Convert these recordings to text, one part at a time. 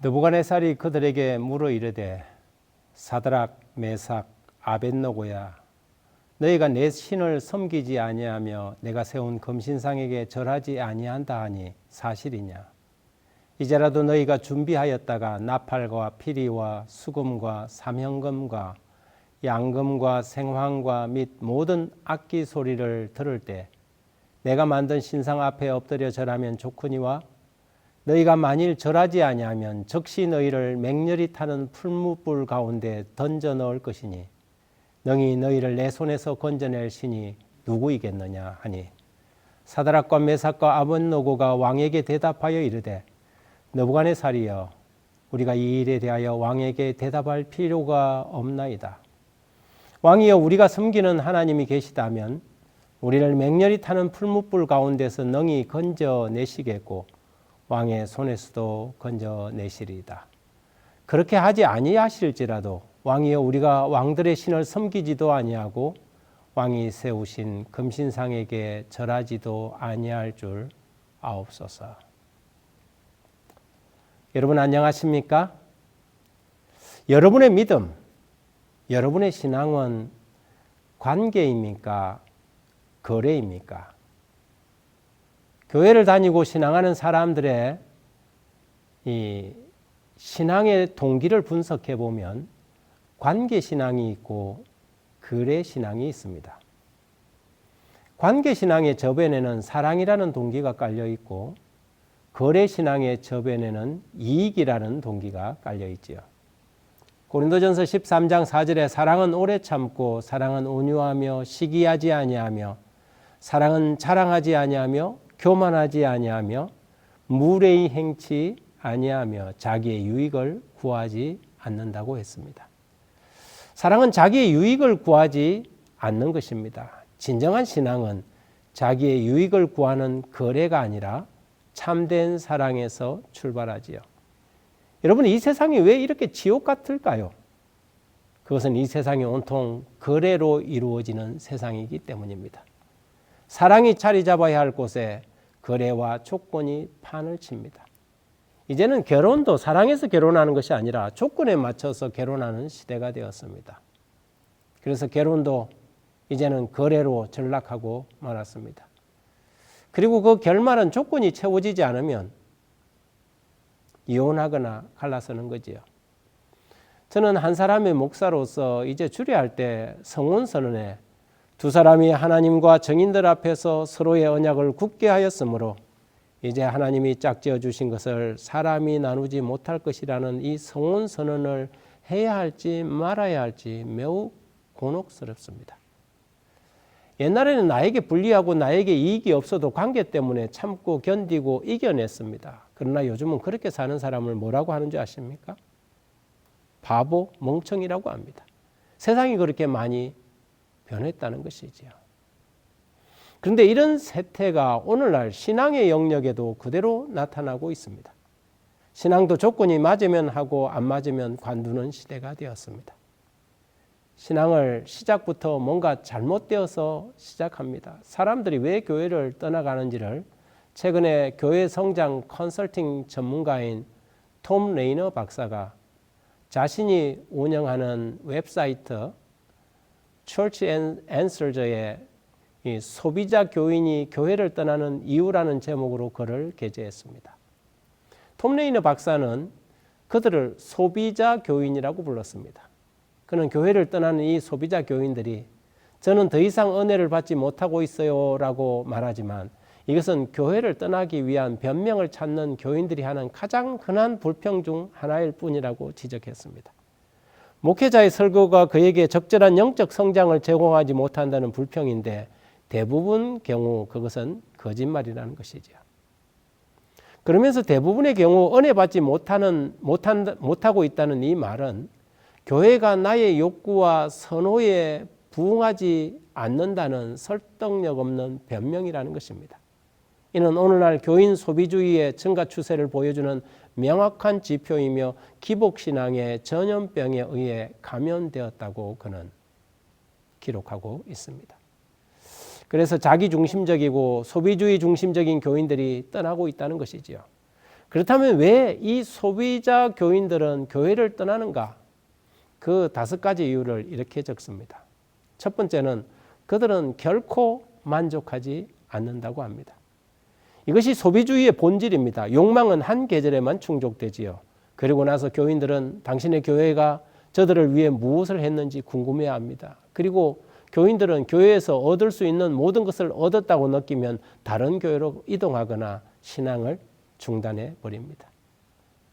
느부갓네살이 그들에게 물어 이르되 사드락 메삭 아벤노고야 너희가 내 신을 섬기지 아니하며 내가 세운 금신상에게 절하지 아니한다 하니 사실이냐? 이제라도 너희가 준비하였다가 나팔과 피리와 수금과 삼형금과 양금과 생황과 및 모든 악기 소리를 들을 때 내가 만든 신상 앞에 엎드려 절하면 좋거니와 너희가 만일 절하지 아니하면 적시 너희를 맹렬히 타는 풀무불 가운데 던져 넣을 것이니 능히 너희를 내 손에서 건져낼 신이 누구이겠느냐 하니 사드락과 메삭과 아본노고가 왕에게 대답하여 이르되 너부갓네살이여 우리가 이 일에 대하여 왕에게 대답할 필요가 없나이다. 왕이여 우리가 섬기는 하나님이 계시다면 우리를 맹렬히 타는 풀무불 가운데서 능히 건져내시겠고 왕의 손에서도 건져내시리이다. 그렇게 하지 아니하실지라도 왕이여 우리가 왕들의 신을 섬기지도 아니하고 왕이 세우신 금신상에게 절하지도 아니할 줄 아옵소서. 여러분 안녕하십니까? 여러분의 믿음, 여러분의 신앙은 관계입니까? 거래입니까? 교회를 다니고 신앙하는 사람들의 이 신앙의 동기를 분석해 보면 관계 신앙이 있고 거래 신앙이 있습니다. 관계 신앙의 저변에는 사랑이라는 동기가 깔려 있고 거래 신앙의 저변에는 이익이라는 동기가 깔려 있지요. 고린도전서 13장 4절에 사랑은 오래 참고 사랑은 온유하며 시기하지 아니하며 사랑은 자랑하지 아니하며 교만하지 아니하며 무례히 행치 아니하며 자기의 유익을 구하지 않는다고 했습니다. 사랑은 자기의 유익을 구하지 않는 것입니다. 진정한 신앙은 자기의 유익을 구하는 거래가 아니라 참된 사랑에서 출발하지요. 여러분 이 세상이 왜 이렇게 지옥 같을까요? 그것은 이 세상이 온통 거래로 이루어지는 세상이기 때문입니다. 사랑이 자리 잡아야 할 곳에 거래와 조건이 판을 칩니다. 이제는 결혼도 사랑해서 결혼하는 것이 아니라 조건에 맞춰서 결혼하는 시대가 되었습니다. 그래서 결혼도 이제는 거래로 전락하고 말았습니다. 그리고 그 결말은 조건이 채워지지 않으면 이혼하거나 갈라서는 거지요. 저는 한 사람의 목사로서 이제 주례할 때 성원 선언에 두 사람이 하나님과 정인들 앞에서 서로의 언약을 굳게 하였으므로 이제 하나님이 짝지어 주신 것을 사람이 나누지 못할 것이라는 이 성원 선언을 해야 할지 말아야 할지 매우 곤혹스럽습니다. 옛날에는 나에게 불리하고 나에게 이익이 없어도 관계 때문에 참고 견디고 이겨냈습니다. 그러나 요즘은 그렇게 사는 사람을 뭐라고 하는 줄 아십니까? 바보, 멍청이라고 합니다. 세상이 그렇게 많이 변했다는 것이지요. 그런데 이런 세태가 오늘날 신앙의 영역에도 그대로 나타나고 있습니다. 신앙도 조건이 맞으면 하고 안 맞으면 관두는 시대가 되었습니다. 신앙을 시작부터 뭔가 잘못되어서 시작합니다. 사람들이 왜 교회를 떠나가는지를 최근에 교회 성장 컨설팅 전문가인 톰 레이너 박사가 자신이 운영하는 웹사이트 Church Answers의 소비자 교인이 교회를 떠나는 이유라는 제목으로 글을 게재했습니다. 톰 레이너 박사는 그들을 소비자 교인이라고 불렀습니다. 그는 교회를 떠나는 이 소비자 교인들이 저는 더 이상 은혜를 받지 못하고 있어요 라고 말하지만 이것은 교회를 떠나기 위한 변명을 찾는 교인들이 하는 가장 흔한 불평 중 하나일 뿐이라고 지적했습니다. 목회자의 설교가 그에게 적절한 영적 성장을 제공하지 못한다는 불평인데 대부분 경우 그것은 거짓말이라는 것이죠. 그러면서 대부분의 경우 은혜 받지 못하는 못한 못하고 있다는 이 말은 교회가 나의 욕구와 선호에 부응하지 않는다는 설득력 없는 변명이라는 것입니다. 이는 오늘날 교인 소비주의의 증가 추세를 보여주는 명확한 지표이며 기복신앙의 전염병에 의해 감염되었다고 그는 기록하고 있습니다. 그래서 자기 중심적이고 소비주의 중심적인 교인들이 떠나고 있다는 것이지요. 그렇다면 왜 이 소비자 교인들은 교회를 떠나는가? 그 다섯 가지 이유를 이렇게 적습니다. 첫 번째는 그들은 결코 만족하지 않는다고 합니다. 이것이 소비주의의 본질입니다. 욕망은 한 계절에만 충족되지요. 그리고 나서 교인들은 당신의 교회가 저들을 위해 무엇을 했는지 궁금해 합니다. 그리고 교인들은 교회에서 얻을 수 있는 모든 것을 얻었다고 느끼면 다른 교회로 이동하거나 신앙을 중단해 버립니다.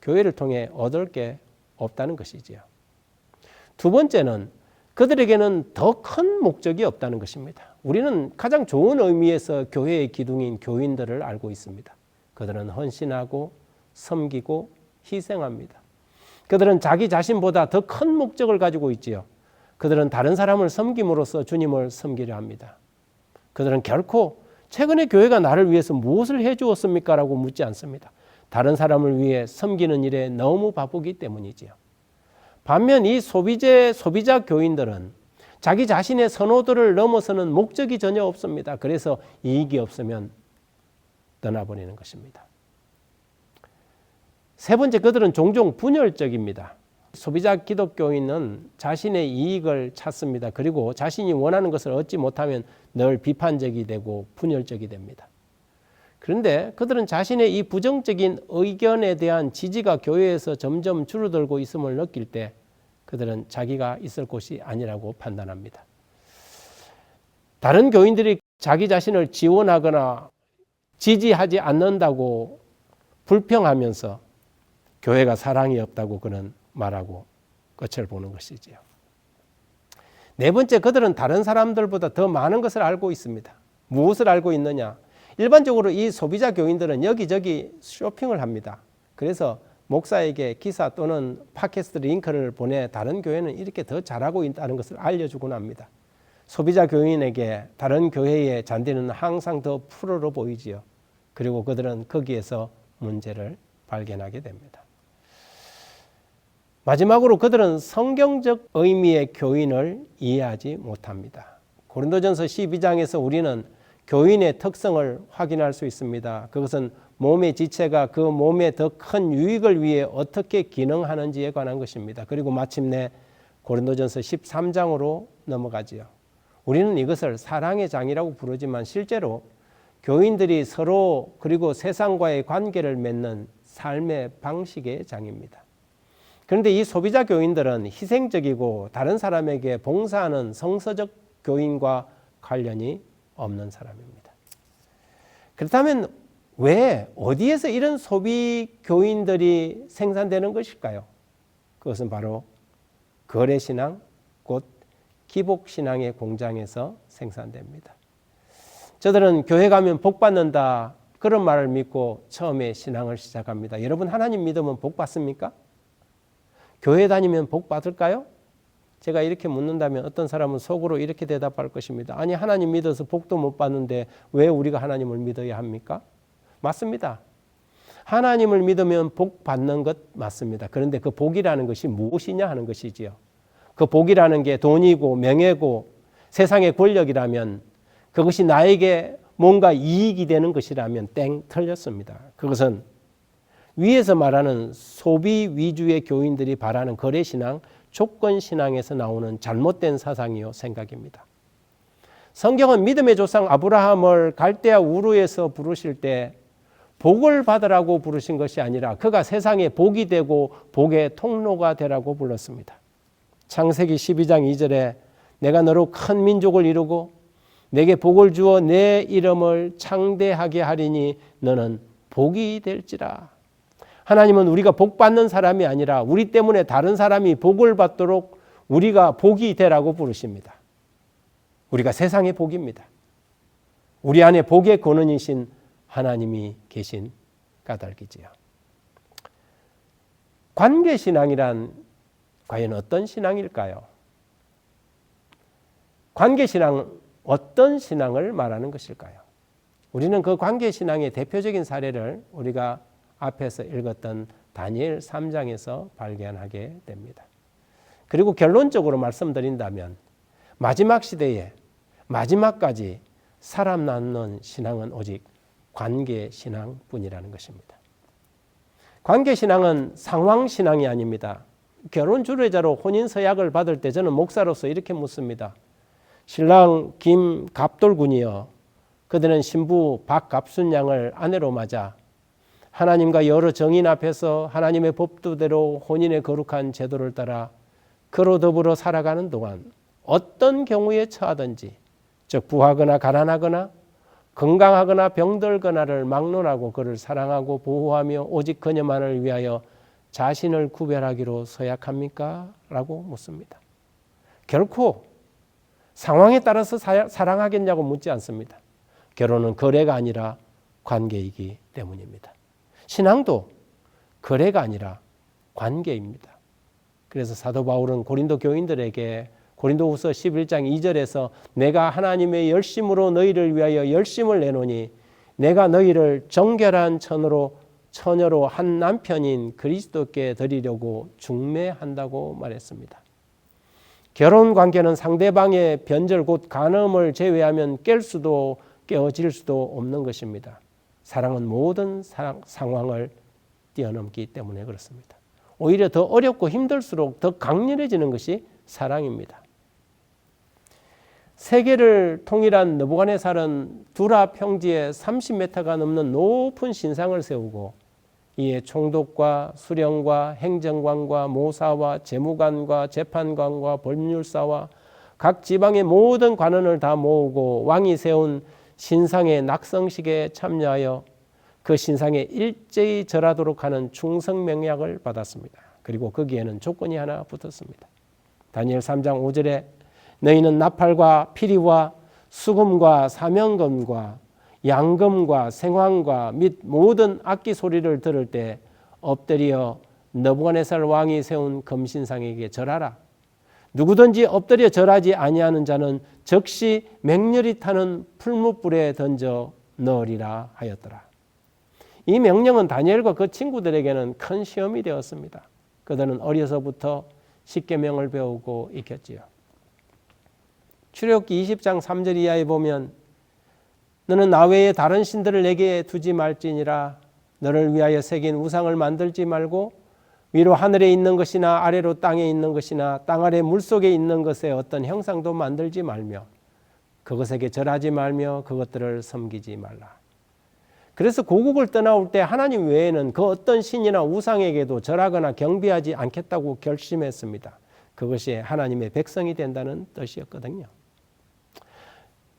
교회를 통해 얻을 게 없다는 것이지요. 두 번째는 그들에게는 더 큰 목적이 없다는 것입니다. 우리는 가장 좋은 의미에서 교회의 기둥인 교인들을 알고 있습니다. 그들은 헌신하고 섬기고 희생합니다. 그들은 자기 자신보다 더 큰 목적을 가지고 있지요. 그들은 다른 사람을 섬김으로써 주님을 섬기려 합니다. 그들은 결코 최근에 교회가 나를 위해서 무엇을 해 주었습니까? 라고 묻지 않습니다. 다른 사람을 위해 섬기는 일에 너무 바쁘기 때문이지요. 반면 이 소비재, 소비자 교인들은 자기 자신의 선호도를 넘어서는 목적이 전혀 없습니다. 그래서 이익이 없으면 떠나버리는 것입니다. 세 번째, 그들은 종종 분열적입니다. 소비자 기독교인은 자신의 이익을 찾습니다. 그리고 자신이 원하는 것을 얻지 못하면 늘 비판적이 되고 분열적이 됩니다. 그런데 그들은 자신의 이 부정적인 의견에 대한 지지가 교회에서 점점 줄어들고 있음을 느낄 때 그들은 자기가 있을 곳이 아니라고 판단합니다. 다른 교인들이 자기 자신을 지원하거나 지지하지 않는다고 불평하면서 교회가 사랑이 없다고 그는 말하고 끝을 보는 것이지요. 네 번째, 그들은 다른 사람들보다 더 많은 것을 알고 있습니다. 무엇을 알고 있느냐? 일반적으로 이 소비자 교인들은 여기저기 쇼핑을 합니다. 그래서 목사에게 기사 또는 팟캐스트 링크를 보내 다른 교회는 이렇게 더 잘하고 있다는 것을 알려주곤 합니다. 소비자 교인에게 다른 교회의 잔디는 항상 더 푸르러 보이지요. 그리고 그들은 거기에서 문제를 발견하게 됩니다. 마지막으로 그들은 성경적 의미의 교인을 이해하지 못합니다. 고린도전서 12장에서 우리는 교인의 특성을 확인할 수 있습니다. 그것은 몸의 지체가 그 몸의 더 큰 유익을 위해 어떻게 기능하는지에 관한 것입니다. 그리고 마침내 고린도전서 13장으로 넘어가지요. 우리는 이것을 사랑의 장이라고 부르지만 실제로 교인들이 서로 그리고 세상과의 관계를 맺는 삶의 방식의 장입니다. 그런데 이 소비자 교인들은 희생적이고 다른 사람에게 봉사하는 성서적 교인과 관련이 없는 사람입니다. 그렇다면 왜 어디에서 이런 소비 교인들이 생산되는 것일까요? 그것은 바로 거래 신앙, 곧 기복 신앙의 공장에서 생산됩니다. 저들은 교회 가면 복 받는다 그런 말을 믿고 처음에 신앙을 시작합니다. 여러분 하나님 믿으면 복 받습니까? 교회 다니면 복 받을까요? 제가 이렇게 묻는다면 어떤 사람은 속으로 이렇게 대답할 것입니다. 아니 하나님 믿어서 복도 못 받는데 왜 우리가 하나님을 믿어야 합니까? 맞습니다. 하나님을 믿으면 복 받는 것 맞습니다. 그런데 그 복이라는 것이 무엇이냐 하는 것이지요. 그 복이라는 게 돈이고 명예고 세상의 권력이라면 그것이 나에게 뭔가 이익이 되는 것이라면 땡 틀렸습니다. 그것은 위에서 말하는 소비 위주의 교인들이 바라는 거래 신앙, 조건 신앙에서 나오는 잘못된 사상이요 생각입니다. 성경은 믿음의 조상 아브라함을 갈대아 우르에서 부르실 때 복을 받으라고 부르신 것이 아니라 그가 세상에 복이 되고 복의 통로가 되라고 불렀습니다. 창세기 12장 2절에 내가 너로 큰 민족을 이루고 내게 복을 주어 내 이름을 창대하게 하리니 너는 복이 될지라. 하나님은 우리가 복 받는 사람이 아니라 우리 때문에 다른 사람이 복을 받도록 우리가 복이 되라고 부르십니다. 우리가 세상의 복입니다. 우리 안에 복의 근원이신 하나님이 계신 까닭이지요. 관계 신앙이란 과연 어떤 신앙일까요? 관계 신앙 어떤 신앙을 말하는 것일까요? 우리는 그 관계 신앙의 대표적인 사례를 우리가 앞에서 읽었던 다니엘 3장에서 발견하게 됩니다. 그리고 결론적으로 말씀드린다면 마지막 시대에 마지막까지 살아남는 신앙은 오직 관계 신앙뿐이라는 것입니다. 관계 신앙은 상황 신앙이 아닙니다. 결혼 주례자로 혼인 서약을 받을 때 저는 목사로서 이렇게 묻습니다. 신랑 김갑돌군이여 그들은 신부 박갑순 양을 아내로 맞아 하나님과 여러 정인 앞에서 하나님의 법도대로 혼인의 거룩한 제도를 따라 그로 더불어 살아가는 동안 어떤 경우에 처하든지 즉 부하거나 가난하거나 건강하거나 병들거나를 막론하고 그를 사랑하고 보호하며 오직 그녀만을 위하여 자신을 구별하기로 서약합니까? 라고 묻습니다. 결코 상황에 따라서 사, 사랑하겠냐고 묻지 않습니다. 결혼은 거래가 아니라 관계이기 때문입니다. 신앙도 거래가 아니라 관계입니다. 그래서 사도 바울은 고린도 교인들에게 고린도후서 11장 2절에서 내가 하나님의 열심으로 너희를 위하여 열심을 내노니 내가 너희를 정결한 천으로 처녀로 한 남편인 그리스도께 드리려고 중매한다고 말했습니다. 결혼 관계는 상대방의 변절 곧 간음을 제외하면 깰 수도 깨어질 수도 없는 것입니다. 사랑은 모든 사, 상황을 뛰어넘기 때문에 그렇습니다. 오히려 더 어렵고 힘들수록 더 강렬해지는 것이 사랑입니다. 세계를 통일한 느부갓네살은 두라 평지에 30m가 넘는 높은 신상을 세우고 이에 총독과 수령과 행정관과 모사와 재무관과 재판관과 법률사와 각 지방의 모든 관원을 다 모으고 왕이 세운 신상의 낙성식에 참여하여 그 신상에 일제히 절하도록 하는 충성 명약을 받았습니다. 그리고 거기에는 조건이 하나 붙었습니다. 다니엘 3장 5절에 너희는 나팔과 피리와 수금과 사명금과 양금과 생황과 및 모든 악기 소리를 들을 때 엎드려 너부갓네살 왕이 세운 금신상에게 절하라. 누구든지 엎드려 절하지 아니하는 자는 즉시 맹렬히 타는 풀무불에 던져 넣으리라 하였더라. 이 명령은 다니엘과 그 친구들에게는 큰 시험이 되었습니다. 그들은 어려서부터 십계명을 배우고 익혔지요. 출애굽기 20장 3절 이하에 보면 너는 나 외에 다른 신들을 내게 두지 말지니라 너를 위하여 새긴 우상을 만들지 말고 위로 하늘에 있는 것이나 아래로 땅에 있는 것이나 땅 아래 물속에 있는 것에 어떤 형상도 만들지 말며 그것에게 절하지 말며 그것들을 섬기지 말라. 그래서 고국을 떠나올 때 하나님 외에는 그 어떤 신이나 우상에게도 절하거나 경배하지 않겠다고 결심했습니다. 그것이 하나님의 백성이 된다는 뜻이었거든요.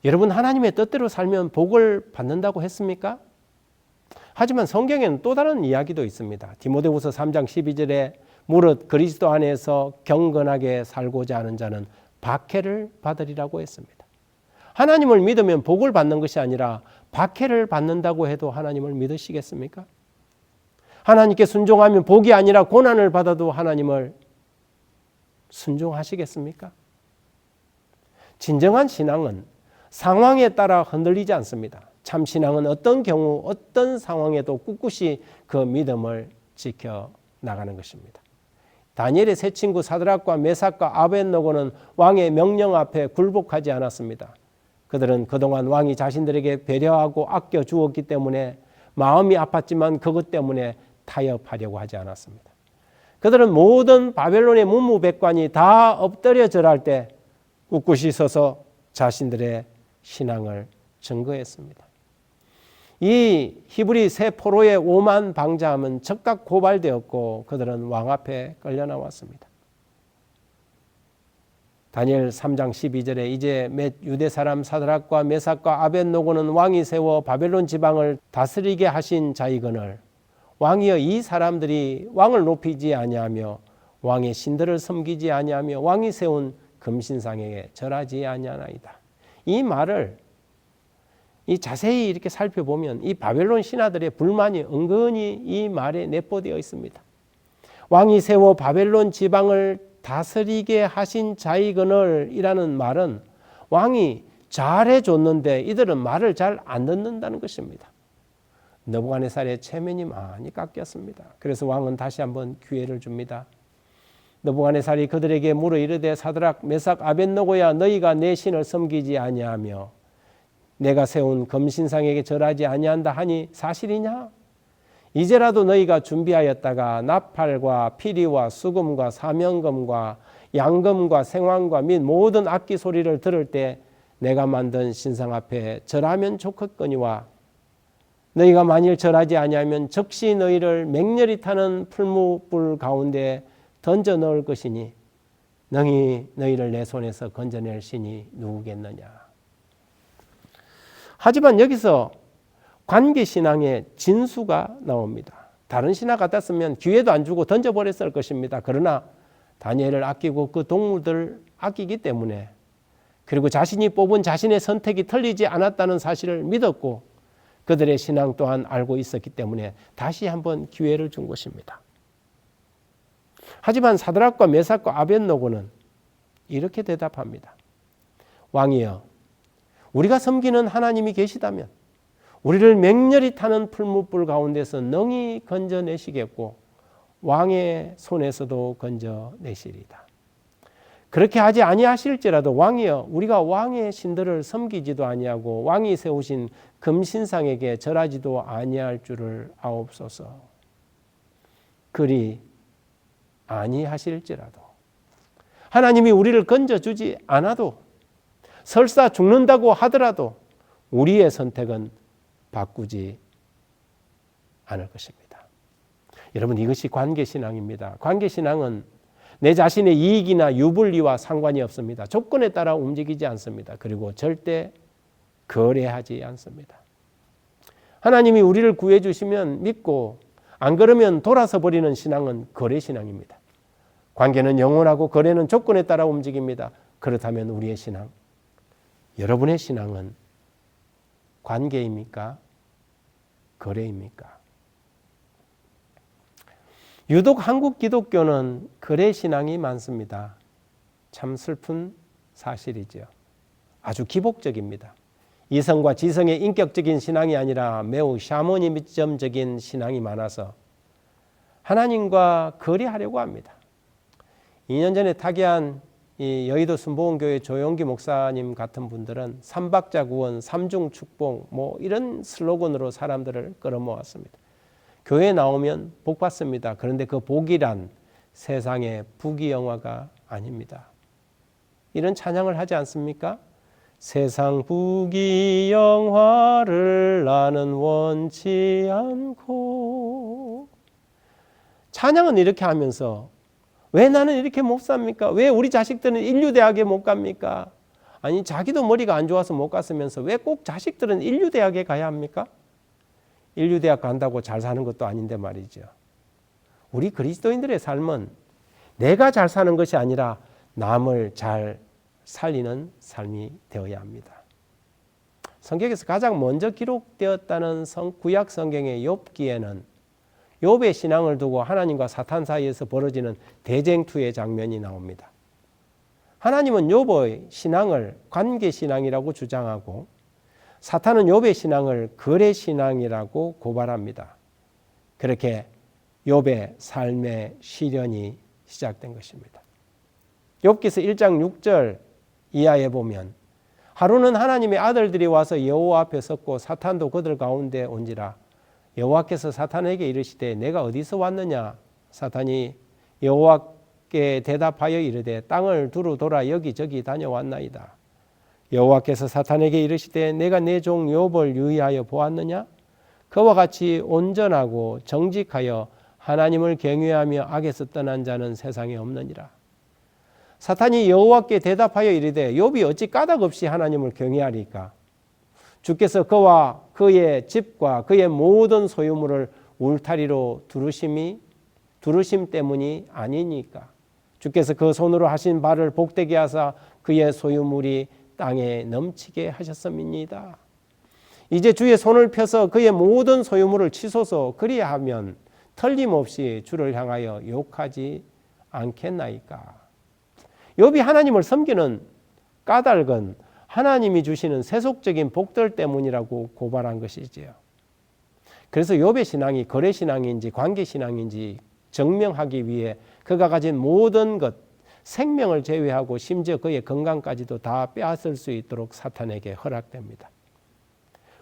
여러분 하나님의 뜻대로 살면 복을 받는다고 했습니까? 하지만 성경에는 또 다른 이야기도 있습니다. 디모데후서 3장 12절에 무릇 그리스도 안에서 경건하게 살고자 하는 자는 박해를 받으리라고 했습니다. 하나님을 믿으면 복을 받는 것이 아니라 박해를 받는다고 해도 하나님을 믿으시겠습니까? 하나님께 순종하면 복이 아니라 고난을 받아도 하나님을 순종하시겠습니까? 진정한 신앙은 상황에 따라 흔들리지 않습니다. 참 신앙은 어떤 경우 어떤 상황에도 꿋꿋이 그 믿음을 지켜 나가는 것입니다. 다니엘의 세 친구 사드락과 메삭과 아벤노고는 왕의 명령 앞에 굴복하지 않았습니다. 그들은 그동안 왕이 자신들에게 배려하고 아껴 주었기 때문에 마음이 아팠지만 그것 때문에 타협하려고 하지 않았습니다. 그들은 모든 바벨론의 문무백관이 다 엎드려 절할 때 꿋꿋이 서서 자신들의 신앙을 증거했습니다. 이 히브리 세 포로의 오만 방자함은 즉각 고발되었고 그들은 왕 앞에 끌려 나왔습니다. 다니엘 3장 12절에 이제 몇 유대 사람 사드락과 메삭과 아벤노고는 왕이 세워 바벨론 지방을 다스리게 하신 자이거늘 왕이여 이 사람들이 왕을 높이지 아니하며 왕의 신들을 섬기지 아니하며 왕이 세운 금신상에게 절하지 아니하나이다. 이 말을 이 자세히 이렇게 살펴보면 이 바벨론 신하들의 불만이 은근히 이 말에 내포되어 있습니다. 왕이 세워 바벨론 지방을 다스리게 하신 자이거늘이라는 말은 왕이 잘해 줬는데 이들은 말을 잘 안 듣는다는 것입니다. 너부갓네살의 체면이 많이 깎였습니다. 그래서 왕은 다시 한번 기회를 줍니다. 너부갓네살이 그들에게 물어 이르되 사드락 메삭 아벤노고야 너희가 내 신을 섬기지 아니하며 내가 세운 금신상에게 절하지 아니한다 하니 사실이냐? 이제라도 너희가 준비하였다가 나팔과 피리와 수금과 사명금과 양금과 생황과 및 모든 악기 소리를 들을 때 내가 만든 신상 앞에 절하면 좋겠거니와 너희가 만일 절하지 아니하면 적시 너희를 맹렬히 타는 풀무불 가운데 던져 넣을 것이니 능히 너희를 내 손에서 건져낼 신이 누구겠느냐. 하지만 여기서 관계 신앙의 진수가 나옵니다. 다른 신학 같았으면 기회도 안 주고 던져버렸을 것입니다. 그러나 다니엘을 아끼고 그 동물들을 아끼기 때문에 그리고 자신이 뽑은 자신의 선택이 틀리지 않았다는 사실을 믿었고 그들의 신앙 또한 알고 있었기 때문에 다시 한번 기회를 준 것입니다. 하지만 사드락과 메삭과 아벤노고는 이렇게 대답합니다. 왕이여, 우리가 섬기는 하나님이 계시다면 우리를 맹렬히 타는 풀무불 가운데서 능히 건져내시겠고 왕의 손에서도 건져내시리다. 그렇게 하지 아니하실지라도 왕이여 우리가 왕의 신들을 섬기지도 아니하고 왕이 세우신 금신상에게 절하지도 아니할 줄을 아옵소서. 그리 아니하실지라도 하나님이 우리를 건져주지 않아도 설사 죽는다고 하더라도 우리의 선택은 바꾸지 않을 것입니다. 여러분 이것이 관계신앙입니다. 관계신앙은 내 자신의 이익이나 유불리와 상관이 없습니다. 조건에 따라 움직이지 않습니다. 그리고 절대 거래하지 않습니다. 하나님이 우리를 구해 주시면 믿고 안 그러면 돌아서 버리는 신앙은 거래 신앙입니다. 관계는 영원하고 거래는 조건에 따라 움직입니다. 그렇다면 우리의 신앙, 여러분의 신앙은 관계입니까? 거래입니까? 유독 한국 기독교는 거래 신앙이 많습니다. 참 슬픈 사실이죠. 아주 기복적입니다. 이성과 지성의 인격적인 신앙이 아니라 매우 샤머니즘적인 신앙이 많아서 하나님과 거래하려고 합니다. 2년 전에 타계한 이 여의도 순복음교회 조용기 목사님 같은 분들은 삼박자 구원, 삼중 축복 뭐 이런 슬로건으로 사람들을 끌어모았습니다. 교회 나오면 복 받습니다. 그런데 그 복이란 세상의 부귀영화가 아닙니다. 이런 찬양을 하지 않습니까? 세상 부귀영화를 나는 원치 않고 찬양은 이렇게 하면서 왜 나는 이렇게 못 삽니까? 왜 우리 자식들은 인류대학에 못 갑니까? 아니 자기도 머리가 안 좋아서 못 갔으면서 왜 꼭 자식들은 인류대학에 가야 합니까? 인류대학 간다고 잘 사는 것도 아닌데 말이죠. 우리 그리스도인들의 삶은 내가 잘 사는 것이 아니라 남을 잘 살리는 삶이 되어야 합니다. 성경에서 가장 먼저 기록되었다는 성, 구약 성경의 욥기에는 욥의 신앙을 두고 하나님과 사탄 사이에서 벌어지는 대쟁투의 장면이 나옵니다. 하나님은 욥의 신앙을 관계 신앙이라고 주장하고 사탄은 욥의 신앙을 거래 신앙이라고 고발합니다. 그렇게 욥의 삶의 시련이 시작된 것입니다. 욥기서 1장 6절 이하에 보면 하루는 하나님의 아들들이 와서 여호와 앞에 섰고 사탄도 그들 가운데 온지라 여호와께서 사탄에게 이르시되 내가 어디서 왔느냐? 사탄이 여호와께 대답하여 이르되 땅을 두루 돌아 여기저기 다녀왔나이다. 여호와께서 사탄에게 이르시되 내가 내 종 욥을 유의하여 보았느냐? 그와 같이 온전하고 정직하여 하나님을 경외하며 악에서 떠난 자는 세상에 없느니라. 사탄이 여호와께 대답하여 이르되 욥이 어찌 까닭 없이 하나님을 경외하리까 주께서 그와 그의 집과 그의 모든 소유물을 울타리로 두르심이 두르심 때문이 아니니까 주께서 그 손으로 하신 바를 복되게 하사 그의 소유물이 땅에 넘치게 하셨음이니다. 이제 주의 손을 펴서 그의 모든 소유물을 치소서 그리하면 틀림없이 주를 향하여 욕하지 않겠나이까. 욥이 하나님을 섬기는 까닭은 하나님이 주시는 세속적인 복들 때문이라고 고발한 것이지요. 그래서 욥의 신앙이 거래 신앙인지 관계 신앙인지 증명하기 위해 그가 가진 모든 것 생명을 제외하고 심지어 그의 건강까지도 다 빼앗을 수 있도록 사탄에게 허락됩니다.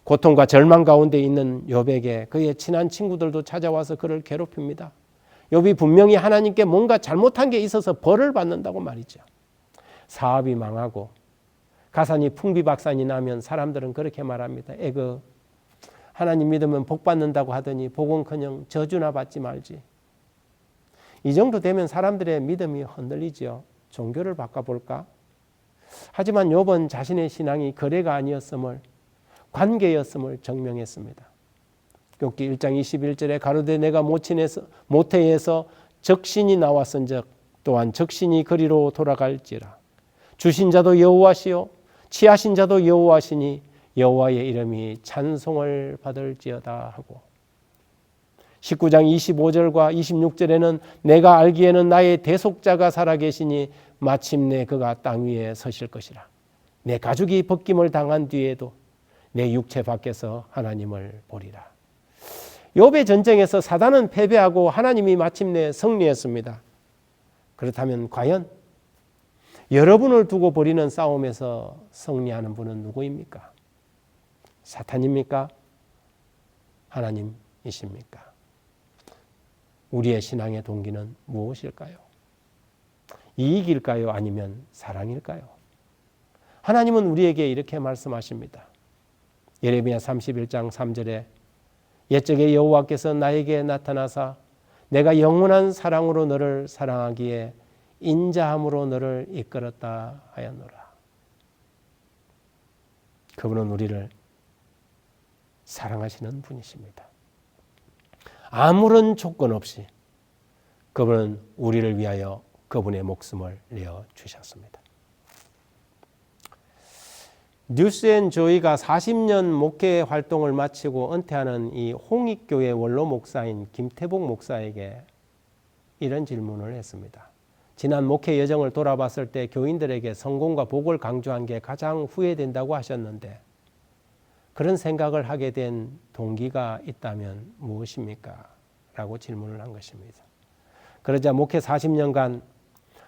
고통과 절망 가운데 있는 욥에게 그의 친한 친구들도 찾아와서 그를 괴롭힙니다. 욥이 분명히 하나님께 뭔가 잘못한 게 있어서 벌을 받는다고 말이죠. 사업이 망하고 가산이 풍비박산이 나면 사람들은 그렇게 말합니다. 에그 하나님 믿으면 복 받는다고 하더니 복은커녕 저주나 받지 말지. 이 정도 되면 사람들의 믿음이 흔들리지요. 종교를 바꿔볼까? 하지만 욥은 자신의 신앙이 거래가 아니었음을 관계였음을 증명했습니다. 욥기 1장 21절에 가로되 내가 모친에서 모태에서 적신이 나왔은즉 또한 적신이 그리로 돌아갈지라 주신 자도 여호와시요 취하신 자도 여호와시니 여호와의 이름이 찬송을 받을지어다 하고. 19장 25절과 26절에는 내가 알기에는 나의 대속자가 살아계시니 마침내 그가 땅 위에 서실 것이라. 내 가죽이 벗김을 당한 뒤에도 내 육체 밖에서 하나님을 보리라. 욥의 전쟁에서 사단은 패배하고 하나님이 마침내 승리했습니다. 그렇다면 과연 여러분을 두고 벌이는 싸움에서 승리하는 분은 누구입니까? 사탄입니까? 하나님이십니까? 우리의 신앙의 동기는 무엇일까요? 이익일까요? 아니면 사랑일까요? 하나님은 우리에게 이렇게 말씀하십니다. 예레미야 31장 3절에 옛적에 여호와께서 나에게 나타나사 내가 영원한 사랑으로 너를 사랑하기에 인자함으로 너를 이끌었다 하였노라. 그분은 우리를 사랑하시는 분이십니다. 아무런 조건 없이 그분은 우리를 위하여 그분의 목숨을 내어 주셨습니다. 뉴스앤조이가 40년 목회 활동을 마치고 은퇴하는 이 홍익교회 원로 목사인 김태복 목사에게 이런 질문을 했습니다. 지난 목회 여정을 돌아봤을 때 교인들에게 성공과 복을 강조한 게 가장 후회된다고 하셨는데 그런 생각을 하게 된 동기가 있다면 무엇입니까? 라고 질문을 한 것입니다. 그러자 목회 40년간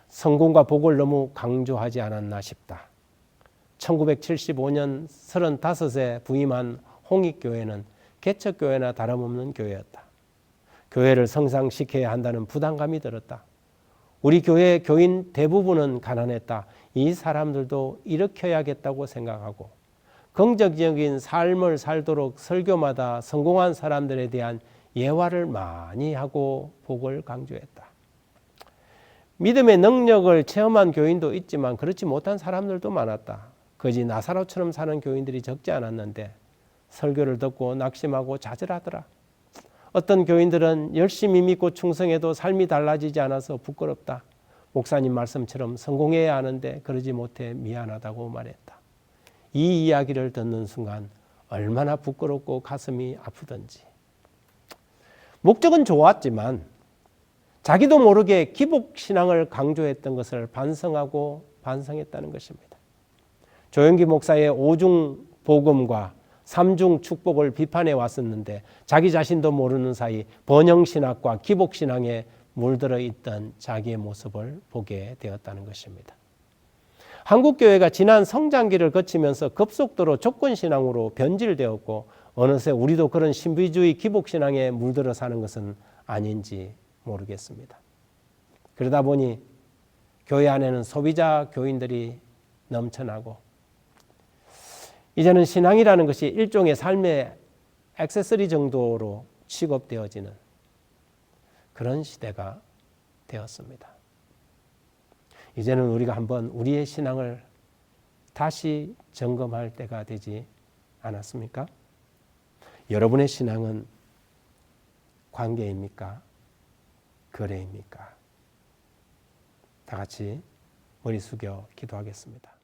성공과 복을 너무 강조하지 않았나 싶다. 1975년 35세 부임한 홍익교회는 개척교회나 다름없는 교회였다. 교회를 성장시켜야 한다는 부담감이 들었다. 우리 교회 교인 대부분은 가난했다. 이 사람들도 일으켜야겠다고 생각하고 긍정적인 삶을 살도록 설교마다 성공한 사람들에 대한 예화를 많이 하고 복을 강조했다. 믿음의 능력을 체험한 교인도 있지만 그렇지 못한 사람들도 많았다. 거지 나사로처럼 사는 교인들이 적지 않았는데 설교를 듣고 낙심하고 좌절하더라. 어떤 교인들은 열심히 믿고 충성해도 삶이 달라지지 않아서 부끄럽다. 목사님 말씀처럼 성공해야 하는데 그러지 못해 미안하다고 말했다. 이 이야기를 듣는 순간 얼마나 부끄럽고 가슴이 아프던지. 목적은 좋았지만 자기도 모르게 기복 신앙을 강조했던 것을 반성하고 반성했다는 것입니다. 조영기 목사의 오중 복음과 삼중 축복을 비판해 왔었는데 자기 자신도 모르는 사이 번영 신학과 기복 신앙에 물들어 있던 자기의 모습을 보게 되었다는 것입니다. 한국 교회가 지난 성장기를 거치면서 급속도로 조건 신앙으로 변질되었고 어느새 우리도 그런 신비주의 기복 신앙에 물들어 사는 것은 아닌지 모르겠습니다. 그러다 보니 교회 안에는 소비자 교인들이 넘쳐나고 이제는 신앙이라는 것이 일종의 삶의 액세서리 정도로 취급되어지는 그런 시대가 되었습니다. 이제는 우리가 한번 우리의 신앙을 다시 점검할 때가 되지 않았습니까? 여러분의 신앙은 관계입니까? 거래입니까? 다 같이 머리 숙여 기도하겠습니다.